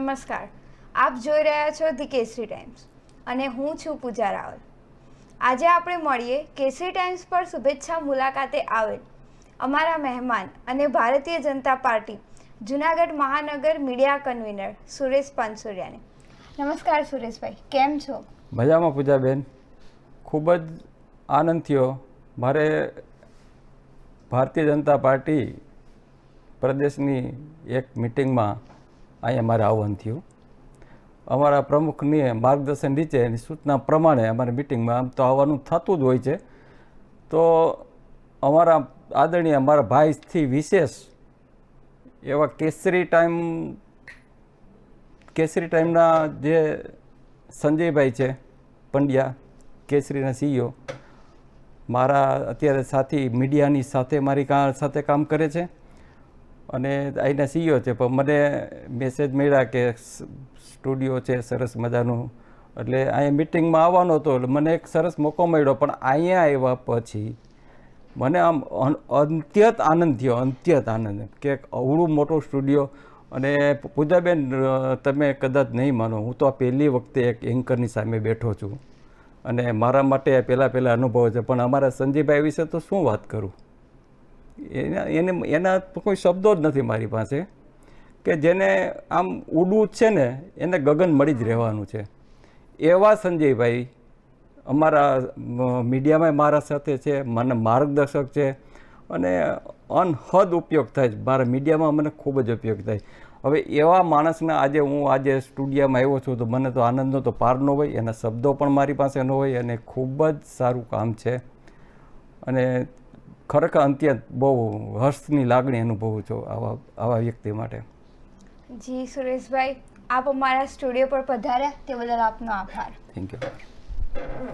નમસ્કાર. આપ જોઈ રહ્યા છો ધી કેસરી ટાઈમ્સ અને હું છું પૂજા રાવલ. આજે આપણે મળીએ કેસરી ટાઈમ્સ પર શુભેચ્છા મુલાકાતે આવેલ અમારા મહેમાન અને ભારતીય જનતા પાર્ટી જુનાગઢ મહાનગર મીડિયા કન્વીનર સુરેશ પાનસુરિયાને. નમસ્કાર સુરેશભાઈ, કેમ છો? મજામાં પૂજાબેન. ખૂબ જ આનંદ થયો. મારે ભારતીય જનતા પાર્ટી પ્રદેશની એક મિટિંગમાં અહીંયા મારે આવવાનું થયું. અમારા પ્રમુખની માર્ગદર્શન નીચે એની સૂચના પ્રમાણે અમારી મિટિંગમાં આમ તો આવવાનું થતું જ હોય છે. તો અમારા આદરણીય અમારા ભાઈથી વિશેષ એવા કેસરી ટાઈમ, કેસરી ટાઈમના જે સંજયભાઈ છે, પંડ્યા, કેસરીના સીઈઓ, મારા અત્યારે સાથી મીડિયાની સાથે, મારી કા સાથે કામ કરે છે. અને અહીંના સીઈઓ છે, પણ મને મેસેજ મળ્યા કે સ્ટુડિયો છે, સરસ મજાનું. એટલે અહીંયા મિટિંગમાં આવવાનો હતો, એટલે મને એક સરસ મોકો મળ્યો, પણ અહીંયા આવ્યા પછી મને આમ અત્યંત આનંદ થયો, અંત્યત આનંદ. કે અવળું મોટું સ્ટુડિયો અને પૂજાબેન તમે કદાચ નહીં માનો, હું તો આ પહેલી વખતે એક એન્કરની સામે બેઠો છું. અને મારા માટે પહેલાં પહેલાં અનુભવ છે, પણ અમારા સંજીભાઈ વિશે તો શું વાત કરું? એના, એને, એના કોઈ શબ્દો જ નથી મારી પાસે, કે જેને આમ ઉડવું છે ને, એને ગગન મળી જ રહેવાનું છે. એવા સંજયભાઈ અમારા મીડિયામાં મારા સાથે છે, મને માર્ગદર્શક છે, અને અનહદ ઉપયોગ થાય છે. મારા મીડિયામાં મને ખૂબ જ ઉપયોગ થાય હવે એવા માણસના આજે હું આજે સ્ટુડિયોમાં આવ્યો છું, તો મને તો આનંદનો તો પાર ન હોય, એના શબ્દો પણ મારી પાસે ન હોય, અને ખૂબ જ સારું કામ છે. અને ખરેખર અત્યંત બહુ હર્ષની લાગણી અનુભવું છું આવા આવા વ્યક્તિ માટે. જી સુરેશભાઈ આપ અમારા સ્ટુડિયો પર પધાર્યા તે બદલ આપનો આભાર. Thank you